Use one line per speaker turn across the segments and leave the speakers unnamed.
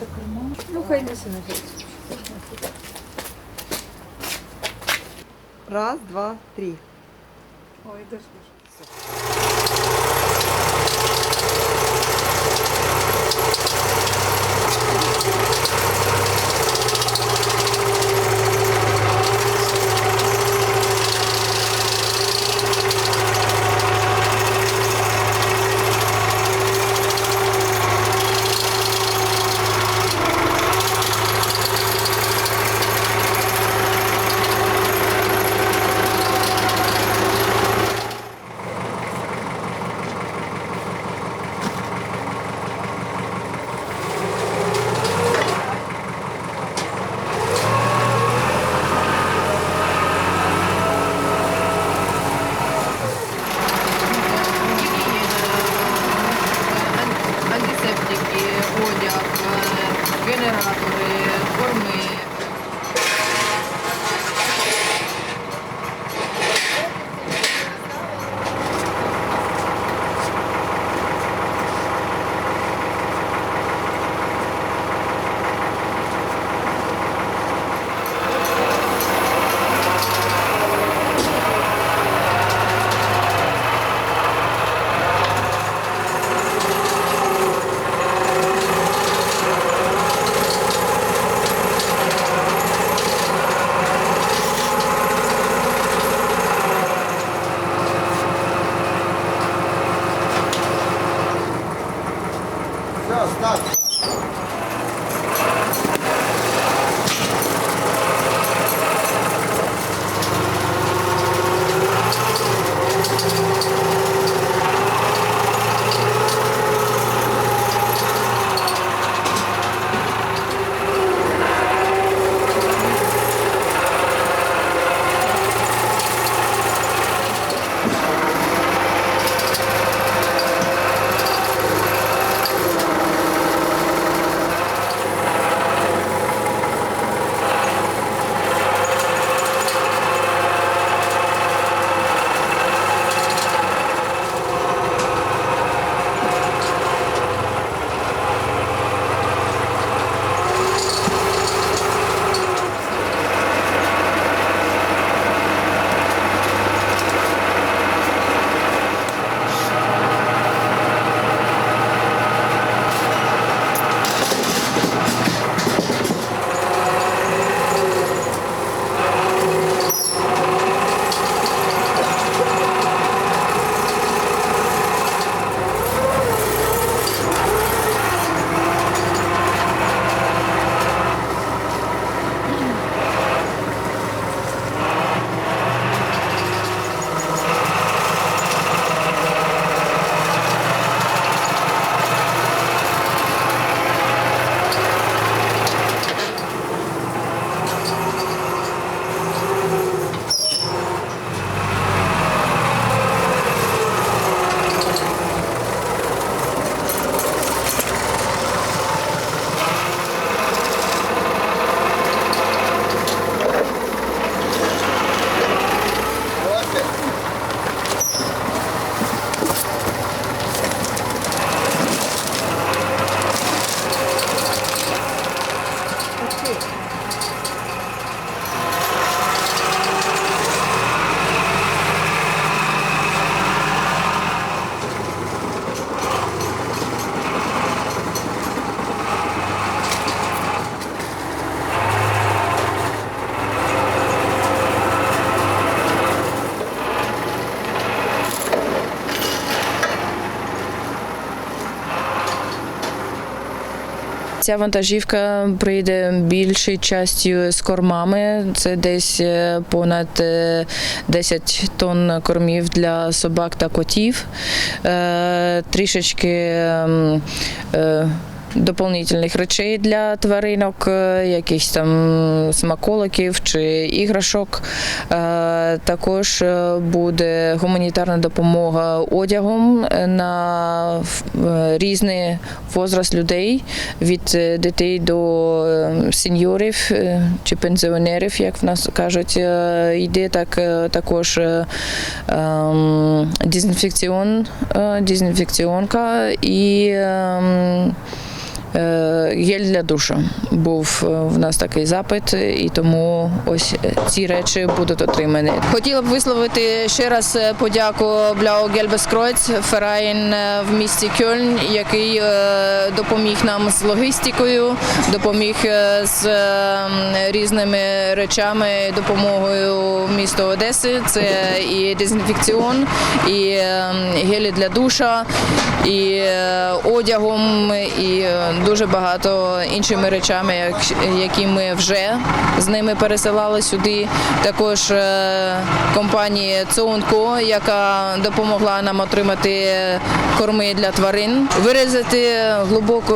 кондукторів.
Керма. Ну, хай несе на.
Раз, два, три.
Ой, де
Ця вантажівка прийде більшою частю з кормами. Це десь е, понад е, 10 тонн кормів для собак та котів. Е, Трішечки ем, е, доповнительних речей для тваринок, е, якихось там смаколиків чи іграшок. Е, Також е, буде гуманітарна допомога одягом на різний возраст людей від дітей до сеньорів чи пенсіонерів, як в нас кажуть. Йде так також ем, дезінфекціон, дезінфекціонка і ем, гель для душу. Був е, в нас такий запит, і тому ось е, ці речі будуть отримані. Хотіла б висловити ще раз е, подяку Gelbes Kreuz, Ферайн в місті Кьольн, який е, допоміг нам з логістикою, допоміг е, з е, різними речами, допомогою міста Одеси. Це і дезінфекціон, і е, гелі для душа, і е, одягом, і е, дуже багато іншими речами, які ми вже з ними пересилали сюди. Також е, компанія Цоунко, яка допомогла нам отримати корми для тварин. Виразити глибоку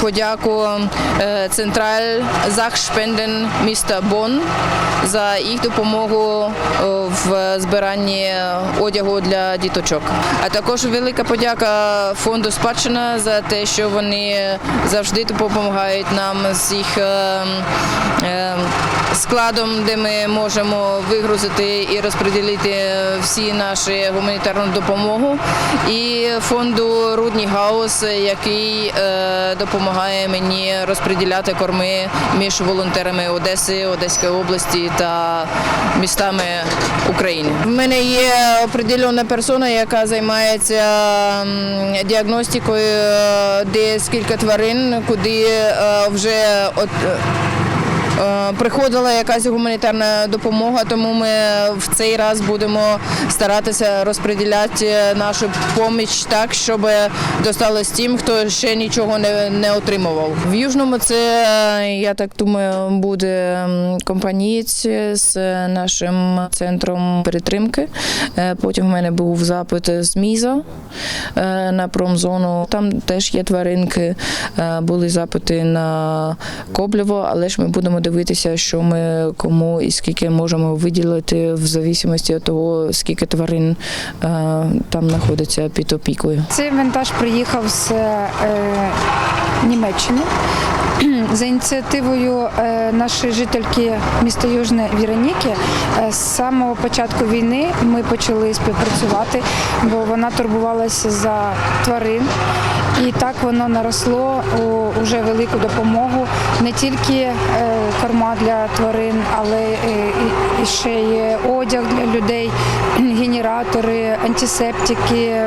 подяку е, Централь Захшпенден міста Бонн за їх допомогу е, в збиранні одягу для діточок. А також велика подяка фонду спадщина за те, що вони завжди допомагають нам з їх е, е, складом, де ми можемо вигрузити і розподілити всі наші гуманітарну допомогу. І фонду Рудні Гаус, який е, допомагає мені розподіляти корми між волонтерами Одеси, Одеської області та містами України. В мене є определена персона, яка займається діагностикою е, декілька тварин, куди е, вже от. Е, Приходила якась гуманітарна допомога, тому ми в цей раз будемо старатися розподіляти нашу поміч так, щоб досталось тим, хто ще нічого не, не отримував. В Южному це, я так думаю, буде компанієць з нашим центром підтримки. Е, Потім в мене був запит з Міза е, на промзону. Там теж є тваринки, Е, були запити на Коблево, але ж ми будемо дивитися, що ми кому і скільки можемо виділити в зависимості від того, скільки тварин е, там знаходиться під опікою.
Цей вантаж приїхав з е, Німеччини. За ініціативою е, нашої жительки міста Южне Віроніки е, з самого початку війни ми почали співпрацювати, бо вона турбувалася за тварин. І так воно наросло у вже велику допомогу не тільки е, корма для тварин, але і- ще є одяг для людей, генератори, антисептики.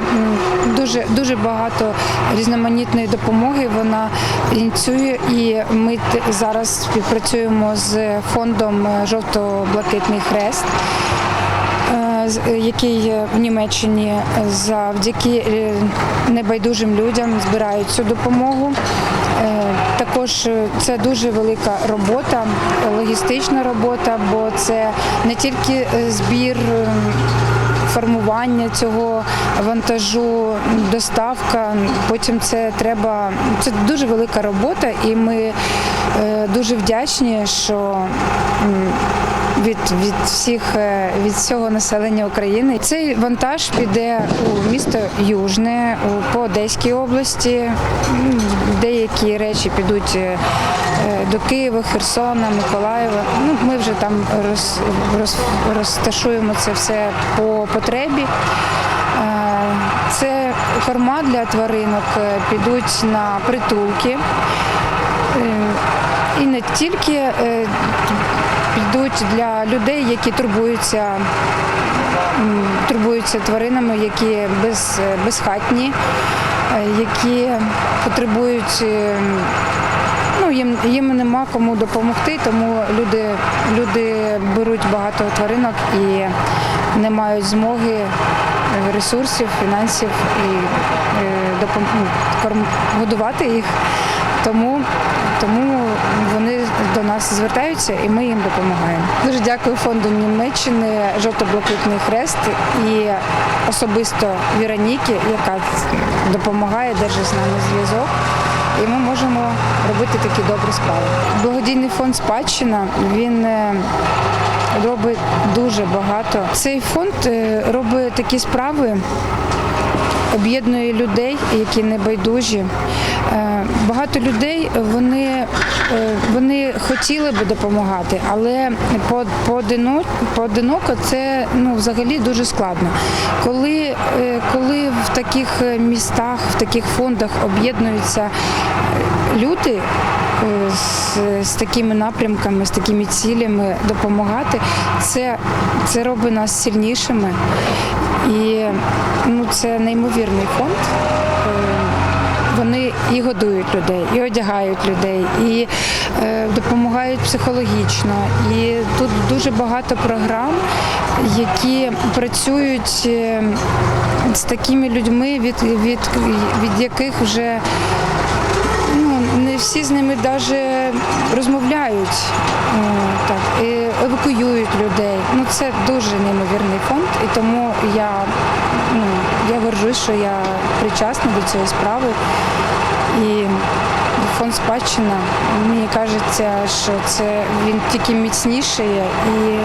Дуже дуже багато різноманітної допомоги вона ініціює, і ми зараз співпрацюємо з фондом е, Жовто-Блакитний Хрест. Який е, в Німеччині завдяки е, небайдужим людям збирають цю допомогу. Е, Також це дуже велика робота, логістична робота, бо це не тільки збір. Формування цього вантажу, доставка. Потім це треба. Це дуже велика робота, і ми дуже вдячні, що від, від всіх е, від всього населення України. Цей вантаж піде у місто Южне, по Одеській області. Деякі речі підуть е, е, до Києва, Херсона, Миколаєва. Ну, ми вже там роз, роз, розташуємо це все по потребі. Це корма для тваринок підуть на притулки. І не тільки підуть для людей, які турбуються, турбуються тваринами, які без, безхатні, е, які потребують. е, Ну, їм, їм нема кому допомогти, тому люди, люди беруть багато тваринок і не мають змоги е, ресурсів, фінансів і е, допом... ну, годувати їх. Тому, тому вони до нас звертаються і ми їм допомагаємо. Дуже дякую фонду Німеччини Жовто-Блакитний Хрест і особисто Віроніки, яка допомагає, держить з нами зв'язок. і ми можемо робити такі добрі справи. Благодійний фонд спадщина він е, робить дуже багато. Цей фонд е, робить такі справи. Об'єднує людей, які не байдужі. Е, Багато людей вони, е, вони хотіли би допомагати, але по- поодино- поодиноко це ну, взагалі дуже складно. Коли, е, коли в таких містах, в таких фондах об'єднуються люди, з, з такими напрямками, з такими цілями допомагати, це, це робить нас сильнішими. І ну, це неймовірний фонд. Е, Вони і годують людей, і одягають людей, і е, допомагають психологічно. І тут дуже багато програм, які працюють е, з такими людьми, від, від, від яких вже всі з ними навіть розмовляють, Е, так, і евакуюють людей. Ну, це дуже неймовірний фонд, і тому я, ну, я горжусь, що я причасна до цієї справи. І фонд спадщина, мені кажеться, що це він тільки міцнішає і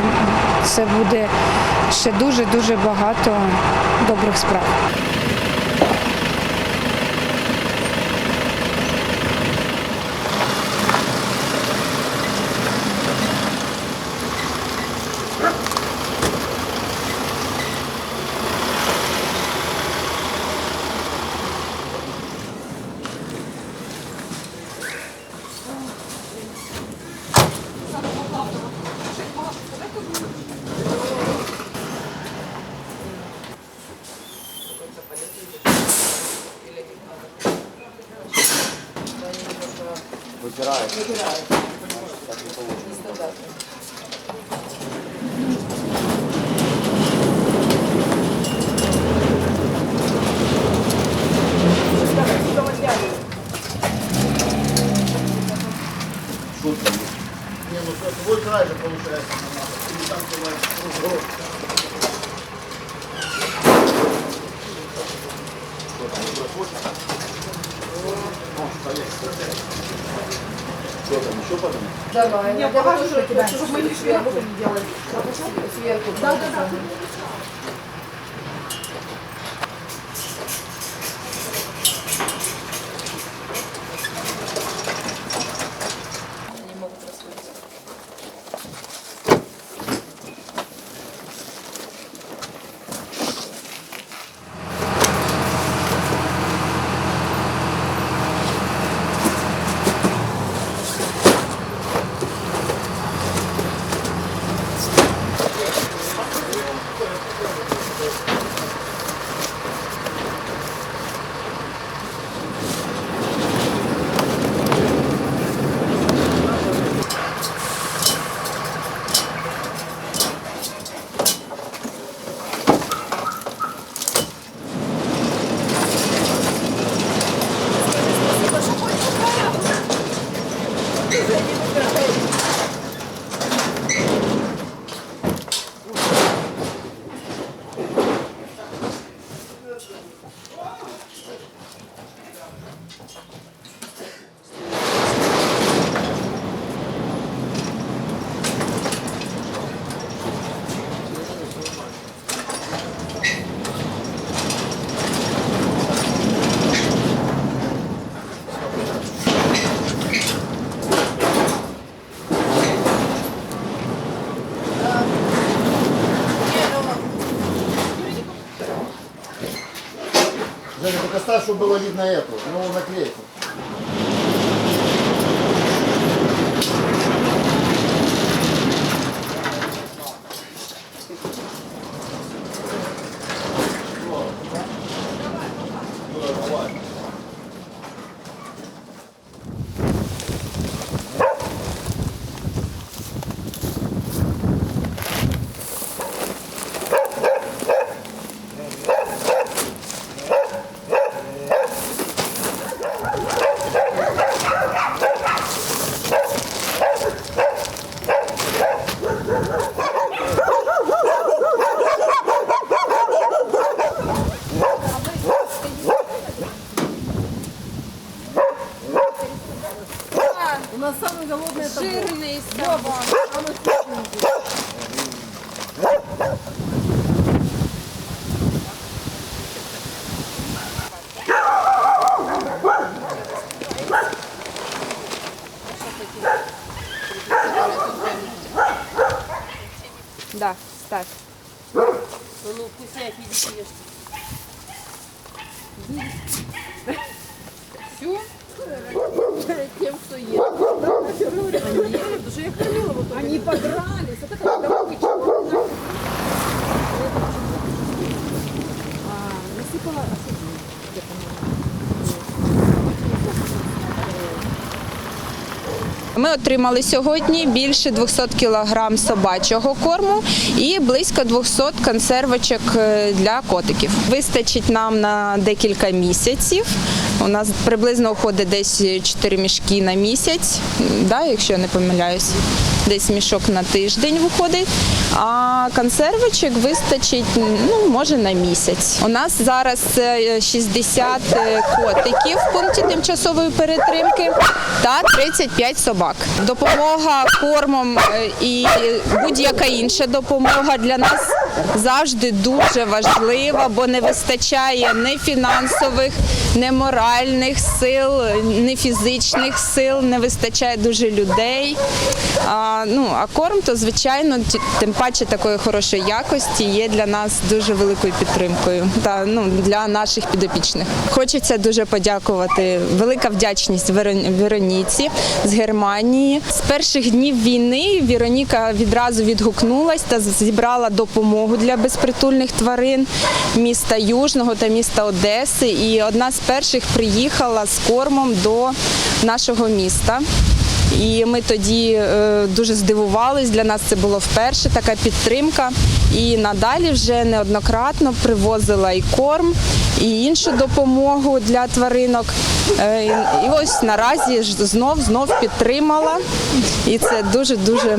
це буде ще дуже-дуже багато добрих справ.
Не, ну что, твой край же получается. Или там бывает Что там, еще подумать?
Давай, я покажу, что тебя, чтобы мы не сверху не делали. Сверху. Да, да, да.
чтобы было видно эту, ну, наклейку.
голодные Жирный Баба, Да, ставь. Ну, вкусняк, идите, ешьте. Всю? Тем, кто ест.
Они подрались. Вот это насыпала
Ми отримали сьогодні більше 200 кг собачого корму і близько 200 консервочок е, для котиків. Вистачить нам на декілька місяців. У нас приблизно уходить десь 4 мішки на місяць, да, якщо я не помиляюсь. Десь мішок на тиждень виходить, а консервочок вистачить ну, може на місяць. У нас зараз е, 60 котиків в пункті тимчасової перетримки та 35 собак. Допомога кормом е, і будь-яка інша допомога для нас завжди дуже важлива, бо не вистачає ні фінансових, ні моральних сил, ні фізичних сил, не вистачає дуже людей. Ну, а корм, то звичайно, тим паче такої хорошої якості є для нас дуже великою підтримкою та ну для наших підопічних. Хочеться дуже подякувати. Велика вдячність Верон- Вероніці з Германії. З перших днів війни Вероніка відразу відгукнулась та зібрала допомогу для безпритульних тварин міста Южного та міста Одеси. І одна з перших приїхала з кормом до нашого міста. І ми тоді е, дуже здивувались. Для нас це було вперше така підтримка. І надалі вже неоднократно привозила і корм, і іншу допомогу для тваринок. Е, і- ось наразі знов знов підтримала. І це дуже дуже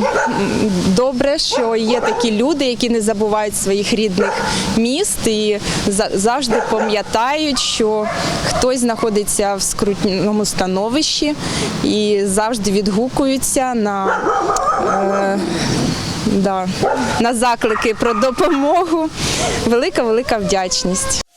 добре, що є такі люди, які не забувають своїх рідних міст і завжди пам'ятають, що хтось знаходиться в скрутному становищі і завжди відгукуються на, е, да, на заклики про допомогу. Велика велика вдячність.